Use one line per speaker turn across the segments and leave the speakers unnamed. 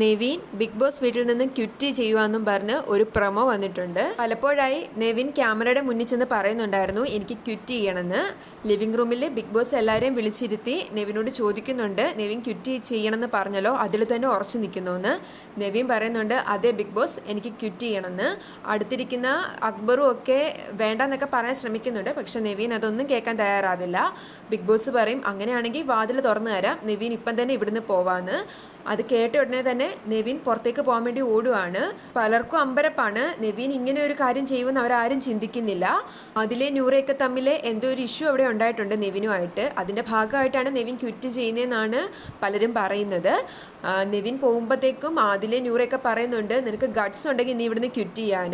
Nevin big boss വീട്ടിൽ നിന്ന് quit ചെയ്യുവാന്നും പറഞ്ഞ് ഒരു പ്രൊമോ വന്നിട്ടുണ്ട്. പലപ്പോഴായി നെവിൻ ക്യാമറയുടെ മുന്നിൽ ചെന്ന് പറയുന്നുണ്ടായിരുന്നു എനിക്ക് ക്വിറ്റ് ചെയ്യണമെന്ന്. ലിവിംഗ് റൂമിൽ ബിഗ് ബോസ് എല്ലാവരെയും വിളിച്ചിരുത്തി നെവിനോട് ചോദിക്കുന്നുണ്ട് നെവിൻ ക്വിറ്റ് ചെയ്യണമെന്ന് പറഞ്ഞല്ലോ അതിൽ തന്നെ ഉറച്ചു നിൽക്കുന്നുവെന്ന് നെവിൻ പറയുന്നുണ്ട് അതെ ബിഗ് ബോസ് എനിക്ക് ക്വിറ്റ് ചെയ്യണമെന്ന്. അടുത്തിരിക്കുന്ന അക്ബറും ഒക്കെ വേണ്ടെന്നൊക്കെ പറയാൻ ശ്രമിക്കുന്നുണ്ട് പക്ഷെ നെവിൻ അതൊന്നും കേൾക്കാൻ തയ്യാറാവില്ല. ബിഗ് ബോസ് പറയും അങ്ങനെയാണെങ്കിൽ വാതിൽ തുറന്നു തരാം നെവിൻ ഇപ്പം തന്നെ ഇവിടുന്ന് പോവാന്ന്. അത് കേട്ട ഉടനെ തന്നെ നെവിൻ പുറത്തേക്ക് പോകാൻ വേണ്ടി ഓടുവാണ്. പലർക്കും അമ്പരപ്പാണ്. നെവിൻ ഇങ്ങനെ ഒരു കാര്യം ചെയ്യുമെന്ന് അവരാരും ചിന്തിക്കുന്നില്ല. അതിലെ നൂറയൊക്കെ തമ്മിൽ എന്തോ ഒരു ഇഷ്യൂ അവിടെ ഉണ്ടായിട്ടുണ്ട് നെവിനുമായിട്ട്. അതിന്റെ ഭാഗമായിട്ടാണ് നെവിൻ ക്വിറ്റ് ചെയ്യുന്നതെന്നാണ് പലരും പറയുന്നത്. നെവിൻ പോകുമ്പോഴത്തേക്കും ആദിലെ നൂറയൊക്കെ പറയുന്നുണ്ട് നിനക്ക് ഗഡ്സ് ഉണ്ടെങ്കിൽ നീ ഇവിടുന്ന് ക്വിറ്റ് ചെയ്യാൻ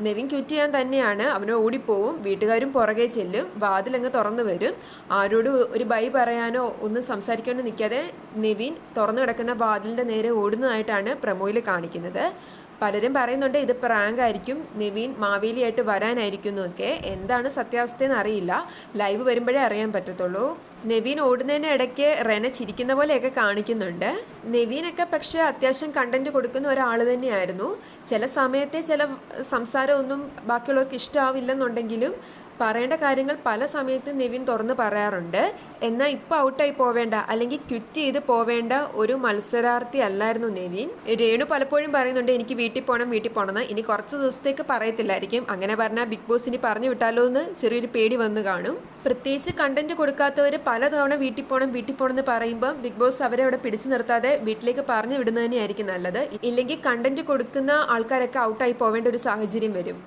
നെവിൻ ക്വിറ്റ് ചെയ്യാൻ തന്നെയാണ്. അവനെ ഓടിപ്പോവും. വീട്ടുകാരും പുറകെ ചെല്ലും. വാതിലങ്ങ് തുറന്നു വരും. ആരോടും ഒരു ബൈ പറയാനോ ഒന്നും സംസാരിക്കാനോ നിൽക്കാതെ നെവിൻ തുറന്നു കിടക്കുന്ന വാതിലിന്റെ നേരെ ഓടുന്നതായിട്ടാണ് പ്രമോയിൽ കാണിക്കുന്നത്. പലരും പറയുന്നുണ്ട് ഇത് പ്രാങ്ക് ആയിരിക്കും നിവീൻ മാവേലിയായിട്ട് വരാനായിരിക്കും എന്നൊക്കെ എന്താണ് സത്യാവസ്ഥയെന്ന് അറിയില്ല. ലൈവ് വരുമ്പോഴേ അറിയാൻ പറ്റത്തുള്ളൂ. നെവീൻ ഓടുന്നതിന് ഇടയ്ക്ക് റെന ചിരിക്കുന്ന പോലെയൊക്കെ കാണിക്കുന്നുണ്ട്. നെവീനൊക്കെ പക്ഷേ അത്യാവശ്യം കണ്ടന്റ് കൊടുക്കുന്ന ഒരാൾ തന്നെയായിരുന്നു. ചില സമയത്തെ ചില സംസാരമൊന്നും ബാക്കിയുള്ളവർക്ക് ഇഷ്ടമാവില്ലെന്നുണ്ടെങ്കിലും പറയേണ്ട കാര്യങ്ങൾ പല സമയത്തും നെവിൻ തുറന്ന് പറയാറുണ്ട്. എന്നാൽ ഇപ്പോൾ ഔട്ടായി പോവേണ്ട അല്ലെങ്കിൽ ക്വിറ്റ് ചെയ്ത് പോവേണ്ട ഒരു മത്സരാർത്ഥി അല്ലായിരുന്നു നെവിൻ. രേണു പലപ്പോഴും പറയുന്നുണ്ട് എനിക്ക് വീട്ടിൽ പോകണം വീട്ടിൽ പോകണമെന്ന് ഇനി കുറച്ച് ദിവസത്തേക്ക് പറയത്തില്ലായിരിക്കും. അങ്ങനെ പറഞ്ഞാൽ ബിഗ് ബോസ് ഇനി പറഞ്ഞു വിട്ടാലോ എന്ന് ചെറിയൊരു പേടി വന്ന് കാണും. പ്രത്യേകിച്ച് കണ്ടന്റ് കൊടുക്കാത്തവർ പലതവണ വീട്ടിൽ പോകണം വീട്ടിൽ പോകണം എന്ന് പറയുമ്പോൾ ബിഗ് ബോസ് അവരെ അവിടെ പിടിച്ചു നിർത്താതെ വീട്ടിലേക്ക് പറഞ്ഞു വിടുന്നത് തന്നെയായിരിക്കും നല്ലത്. ഇല്ലെങ്കിൽ കണ്ടന്റ് കൊടുക്കുന്ന ആൾക്കാരൊക്കെ ഔട്ടായി പോവേണ്ട ഒരു സാഹചര്യം വരും.